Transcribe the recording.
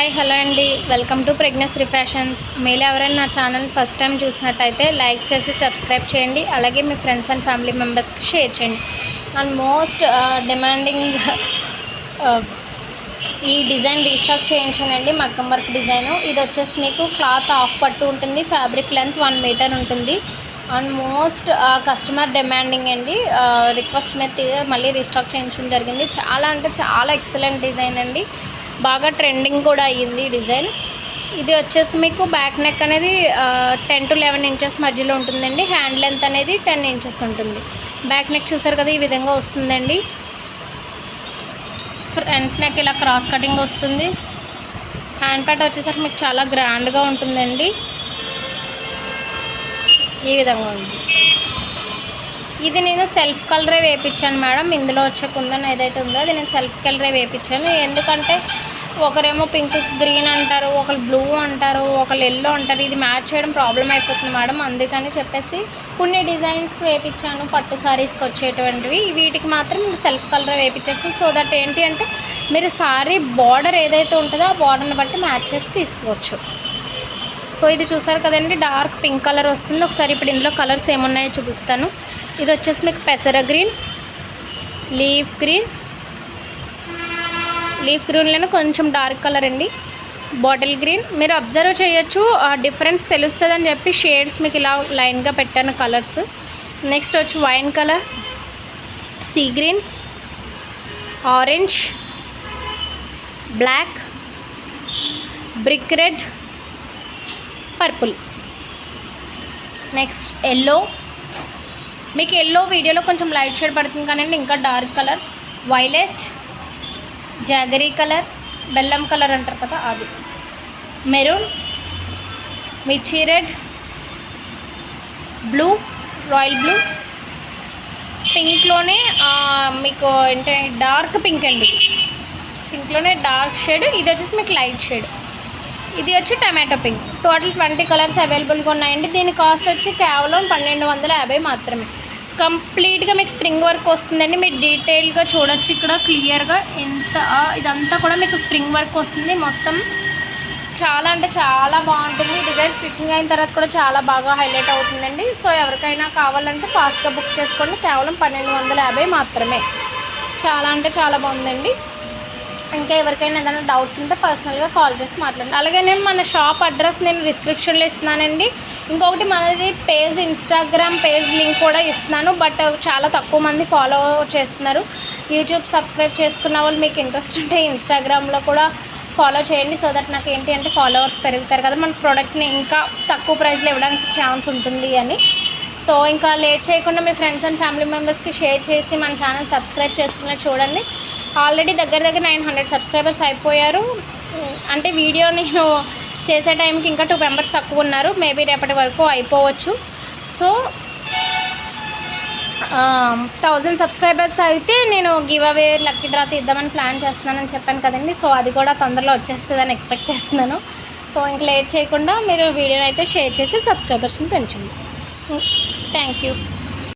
Hi hello అండి. Welcome to pregnancy fashions మీరు ఎవరైనా నా ఛానల్ ఫస్ట్ టైం చూసినట్టయితే లైక్ చేసి సబ్స్క్రైబ్ చేయండి. అలాగే మీ ఫ్రెండ్స్ అండ్ ఫ్యామిలీ మెంబర్స్కి షేర్ చేయండి. అండ్ మోస్ట్ డిమాండింగ్ ఈ డిజైన్ రీస్టాక్ చేయించానండి. మగ్గం వర్క్ డిజైను. ఇది వచ్చేసి మీకు క్లాత్ ఆఫ్ పట్టు ఉంటుంది. ఫ్యాబ్రిక్ లెంత్ వన్ మీటర్ ఉంటుంది. అండ్ మోస్ట్ కస్టమర్ డిమాండింగ్ అండి. రిక్వెస్ట్ మీద మళ్ళీ రీస్టాక్ చేయించడం జరిగింది. చాలా అంటే చాలా ఎక్సలెంట్ డిజైన్ అండి. బాగా ట్రెండింగ్ కూడా అయ్యింది డిజైన్. ఇది వచ్చేసి మీకు బ్యాక్ నెక్ అనేది టెన్ టు లెవెన్ ఇంచెస్ మధ్యలో ఉంటుందండి. హ్యాండ్ లెంత్ అనేది టెన్ ఇంచెస్ ఉంటుంది. బ్యాక్ నెక్ చూసారు కదా ఈ విధంగా వస్తుందండి. ఫ్రంట్ నెక్ ఇలా క్రాస్ కటింగ్ వస్తుంది. హ్యాండ్ ప్యాట్ వచ్చేసరికి మీకు చాలా గ్రాండ్గా ఉంటుందండి. ఈ విధంగా ఉంది. ఇది నేను సెల్ఫ్ కలరే వేయించాను మేడం. ఇందులో వచ్చే కుందన్ ఏదైతే ఉందో అది నేను సెల్ఫ్ కలరే వేయించాను ఎందుకంటే ఒకరేమో పింక్ గ్రీన్ అంటారు ఒకరు బ్లూ అంటారు ఒకరు ఎల్లో అంటారు. ఇది మ్యాచ్ చేయడం ప్రాబ్లం అయిపోతుంది మేడం. అందుకని చెప్పేసి కొన్ని డిజైన్స్కి వేపించాను పట్టు సారీస్కి వచ్చేటువంటివి. వీటికి మాత్రం సెల్ఫ్ కలర్ వేయించేసి సో దట్ ఏంటి అంటే మీరు సారీ బార్డర్ ఏదైతే ఉంటుందో ఆ బార్డర్ని బట్టి మ్యాచ్ చేసి తీసుకోవచ్చు. సో ఇది చూసారు కదండి డార్క్ పింక్ కలర్ వస్తుంది. ఒకసారి ఇప్పుడు ఇందులో కలర్స్ ఏమున్నాయో చూపిస్తాను. ఇది వచ్చేసి మీకు పెసర గ్రీన్ లీఫ్ గ్రీన్ లీఫ్ గ్రీన్లోనే కొంచెం డార్క్ కలర్ అండి. Bottle green. మీరు అబ్జర్వ్ చేయొచ్చు ఆ డిఫరెన్స్ తెలుస్తుంది అని చెప్పి షేడ్స్ మీకు ఇలా లైన్గా పెట్టాను కలర్స్. నెక్స్ట్ వచ్చి wine colour sea green orange black brick red purple. Next yellow. మీకు ఎల్లో వీడియోలో కొంచెం లైట్ షేడ్ పడుతుంది కానీ ఇంకా dark colour. Violet jaggery colour బెల్లం కలర్ అంటారు కదా అది. మెరూన్ మిర్చి రెడ్ బ్లూ రాయల్ బ్లూ. పింక్లోనే మీకు ఏంటంటే డార్క్ పింక్ అండి. పింక్లోనే డార్క్ షేడ్ ఇది వచ్చేసి మీకు లైట్ షేడ్. ఇది వచ్చి tomato pink. Total twenty colours అవైలబుల్గా ఉన్నాయండి. దీని కాస్ట్ వచ్చి కేవలం పన్నెండు వందల యాభై మాత్రమే. కంప్లీట్గా మీకు స్ప్రింగ్ వర్క్ వస్తుందండి. మీరు డీటెయిల్గా చూడొచ్చు. ఇక్కడ క్లియర్గా ఎంత ఇదంతా కూడా మీకు స్ప్రింగ్ వర్క్ వస్తుంది. మొత్తం చాలా అంటే చాలా బాగుంటుంది. డిజైన్ స్టిచ్చింగ్ అయిన తర్వాత కూడా చాలా బాగా హైలైట్ అవుతుందండి. సో ఎవరికైనా కావాలంటే ఫాస్ట్గా బుక్ చేసుకోండి. కేవలం పన్నెండు వందల యాభై మాత్రమే. చాలా అంటే చాలా బాగుందండి. ఇంకా ఎవరికైనా ఏదైనా డౌట్స్ ఉంటే పర్సనల్గా కాల్ చేసి మాట్లాడండి. అలాగే నేను మన షాప్ అడ్రస్ నేను డిస్క్రిప్షన్లో ఇస్తున్నానండి. ఇంకొకటి మనది పేజ్ ఇన్స్టాగ్రామ్ పేజ్ లింక్ కూడా ఇస్తున్నాను బట్ చాలా తక్కువ మంది ఫాలో చేస్తున్నారు. యూట్యూబ్ సబ్స్క్రైబ్ చేసుకున్న వాళ్ళు మీకు ఇంట్రెస్ట్ ఉంటే ఇన్స్టాగ్రామ్లో కూడా ఫాలో చేయండి సో దట్ నాకు ఏంటి అంటే ఫాలోవర్స్ పెరుగుతారు కదా. మన ప్రోడక్ట్ని ఇంకా తక్కువ ప్రైస్లో ఇవ్వడానికి ఛాన్స్ ఉంటుంది అని. సో ఇంకా లేట్ చేయకుండా మీ ఫ్రెండ్స్ అండ్ ఫ్యామిలీ మెంబర్స్కి షేర్ చేసి మన ఛానల్ సబ్స్క్రైబ్ చేసుకున్న చూడండి. ఆల్రెడీ దగ్గర దగ్గర నైన్ హండ్రెడ్ సబ్స్క్రైబర్స్ అయిపోయారు. అంటే వీడియో నేను చేసే టైంకి ఇంకా టూ మెంబర్స్ తక్కువ ఉన్నారు. మేబీ రేపటి వరకు అయిపోవచ్చు. సో థౌజండ్ సబ్స్క్రైబర్స్ అయితే నేను గివ్ అవే లక్కీ డ్రా తీద్దామని ప్లాన్ చేస్తున్నానని చెప్పాను కదండి. సో అది కూడా తొందరలో వచ్చేస్తుందని ఎక్స్పెక్ట్ చేస్తున్నాను. సో ఇంక లేట్ చేయకుండా మీరు వీడియోని అయితే షేర్ చేసి సబ్స్క్రైబర్స్ని పెంచండి. Thank you.